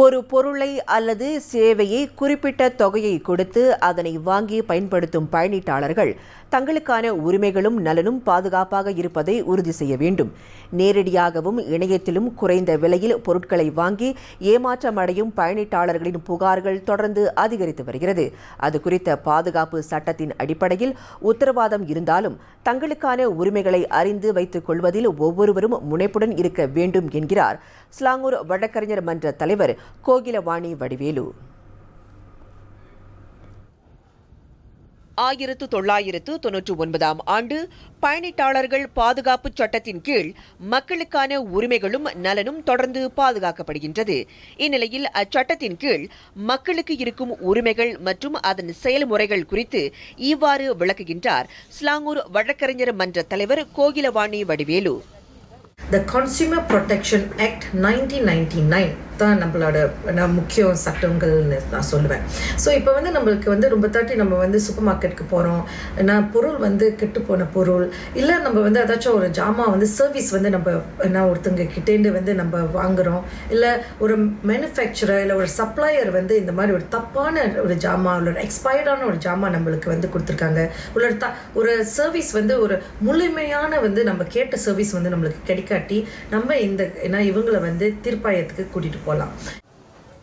ஒரு பொருளை அல்லது சேவையை குறிப்பிட்ட தொகையை கொடுத்து அதனை வாங்கி பயன்படுத்தும் பயணீட்டாளர்கள் தங்களுக்கான உரிமைகளும் நலனும் பாதுகாப்பாக இருப்பதை உறுதி செய்ய வேண்டும். நேரடியாகவும் இணையத்திலும் குறைந்த விலையில் பொருட்களை வாங்கி ஏமாற்றமடையும் பயணீட்டாளர்களின் புகார்கள் தொடர்ந்து அதிகரித்து வருகிறது. அது குறித்த பாதுகாப்பு சட்டத்தின் அடிப்படையில் உத்தரவாதம் இருந்தாலும் தங்களுக்கான உரிமைகளை அறிந்து வைத்துக் கொள்வதில் ஒவ்வொருவரும் முனைப்புடன் இருக்க வேண்டும் என்கிறார். ஸ்லாங்கூர் வழக்கறிஞர் மன்ற தலைவர் கோகிலவாணி வடிவேலு. ஆயிரத்து தொள்ளாயிரத்து தொன்னூற்று ஒன்பதாம் ஆண்டு பயணிட்டாளர்கள் பாதுகாப்பு சட்டத்தின் கீழ் மக்களுக்கான உரிமைகளும் நலனும் தொடர்ந்து பாதுகாக்கப்படுகின்றது. இந்நிலையில் அச்சட்டத்தின் கீழ் மக்களுக்கு இருக்கும் உரிமைகள் மற்றும் அதன் செயல்முறைகள் குறித்து இவ்வாறு விளக்குகின்றார் ஸ்லாங்கூர் வழக்கறிஞர் மன்ற தலைவர் Kokilavani Vadivelu. Protection act nineteen ninety nine தான் நம்மளோட நான் முக்கிய சட்டங்கள்னு நான் சொல்லுவேன். ஸோ இப்போ வந்து நம்மளுக்கு வந்து ரொம்ப தாட்டி நம்ம வந்து சூப்பர் மார்க்கெட்டுக்கு போகிறோம் நான் பொருள் வந்து கெட்டு போன பொருள். இல்லை நம்ம வந்து ஏதாச்சும் ஒரு ஜாமான் வந்து சர்வீஸ் வந்து நம்ம என்ன ஒருத்தங்க கிட்டேந்து வந்து நம்ம வாங்குகிறோம் இல்லை ஒரு மேனுஃபேக்சரர் இல்லை ஒரு சப்ளையர் வந்து இந்த மாதிரி ஒரு தப்பான ஒரு ஜாமான் இல்லை ஒரு எக்ஸ்பயர்டான ஒரு ஜாமான் நம்மளுக்கு வந்து கொடுத்துருக்காங்க. ஒரு த ஒரு சர்வீஸ் வந்து ஒரு முழுமையான வந்து நம்ம கேட்ட சர்வீஸ் வந்து நம்மளுக்கு கிடைக்காட்டி நம்ம இந்த ஏன்னா இவங்களை வந்து தீர்ப்பாயத்துக்கு கூட்டிகிட்டு போகலாம்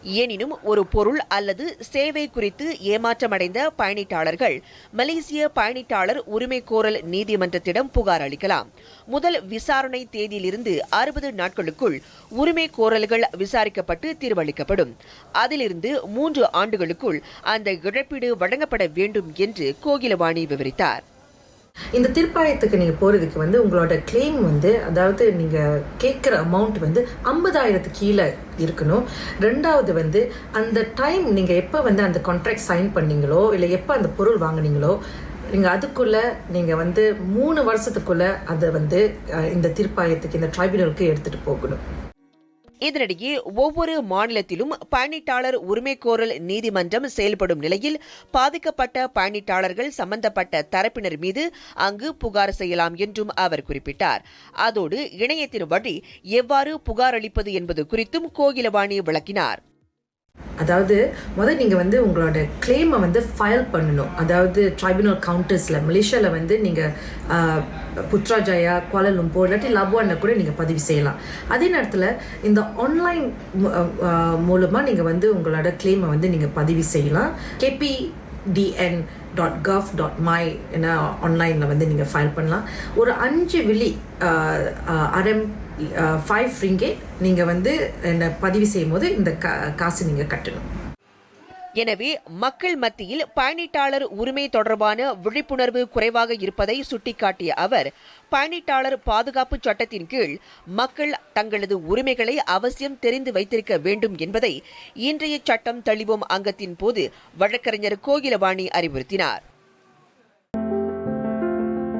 எனினும் ஒரு பொருள் அல்லது சேவை குறித்து ஏமாற்றமடைந்த பயணிட்டாளர்கள் மலேசிய பயணிட்டாளர் உரிமை கோரல் நீதிமன்றத்திடம் புகார் அளிக்கலாம். முதல் விசாரணை தேதியிலிருந்து அறுபது நாட்களுக்குள் உரிமை கோரல்கள் விசாரிக்கப்பட்டு தீர்வளிக்கப்படும். அதிலிருந்து மூன்று ஆண்டுகளுக்குள் அந்த இழப்பீடு வழங்கப்பட வேண்டும் என்று கோகிலவாணி விவரித்தார். இந்த தீர்ப்பாயத்துக்கு நீங்கள் போகிறதுக்கு வந்து உங்களோட கிளைம் வந்து அதாவது நீங்கள் கேட்குற அமௌண்ட் வந்து ஐம்பதாயிரத்து கீழே இருக்கணும். ரெண்டாவது வந்து அந்த டைம் நீங்கள் எப்போ வந்து அந்த கான்ட்ராக்ட் சைன் பண்ணீங்களோ இல்லை எப்போ அந்த பொருள் வாங்குனீங்களோ நீங்கள் அதுக்குள்ளே நீங்கள் வந்து மூணு வருஷத்துக்குள்ளே அதை வந்து இந்த தீர்ப்பாயத்துக்கு இந்த ட்ரைபியூனலுக்கு எடுத்துகிட்டு போகணும். இதனிடையே ஒவ்வொரு மாநிலத்திலும் பயணிட்டாளர் உரிமைகோரல் நீதிமன்றம் செயல்படும் நிலையில் பாதிக்கப்பட்ட பயணிட்டாளர்கள் சம்பந்தப்பட்ட தரப்பினர் மீது அங்கு புகார் செய்யலாம் என்றும் அவர் குறிப்பிட்டார். அதோடு இணையத்தின் வழி எவ்வாறு புகார் அளிப்பது என்பது குறித்தும் கோகிலவாணி விளக்கினார். அதாவது முதல் நீங்கள் வந்து உங்களோட கிளைமை வந்து ஃபைல் பண்ணணும். அதாவது ட்ரைபுனல் கவுண்டர்ஸில் மலேசியாவில் வந்து நீங்கள் புத்ராஜயா குவாலலும்பூர் இல்லாட்டி லபுவான கூட நீங்கள் பதிவு செய்யலாம். அதே நேரத்தில் இந்த ஆன்லைன் மூலமாக நீங்கள் வந்து உங்களோட கிளைமை வந்து நீங்கள் பதிவு செய்யலாம். KP DN dot gov dot my என்ன ஆன்லைனில் வந்து நீங்கள் ஃபைல் பண்ணலாம். ஒரு அஞ்சு விழி அரம் ஃபைவ் ரிங்கே நீங்கள் வந்து என்ன பதிவு செய்யும் போது இந்த கா காசு நீங்கள் கட்டணும். எனவே மக்கள் மத்தியில் பயணிட்டாளர் உரிமை தொடர்பான விழிப்புணர்வு குறைவாக இருப்பதை சுட்டிக்காட்டிய அவர் பயணிட்டாளர் பாதுகாப்பு சட்டத்தின் கீழ் மக்கள் தங்களது உரிமைகளை அவசியம் தெரிந்து வைத்திருக்க வேண்டும் என்பதை இன்றைய சட்டம் தெளிவோம் அங்கத்தின் போது வழக்கறிஞர் கோகிலவாணி அறிவுறுத்தினார்.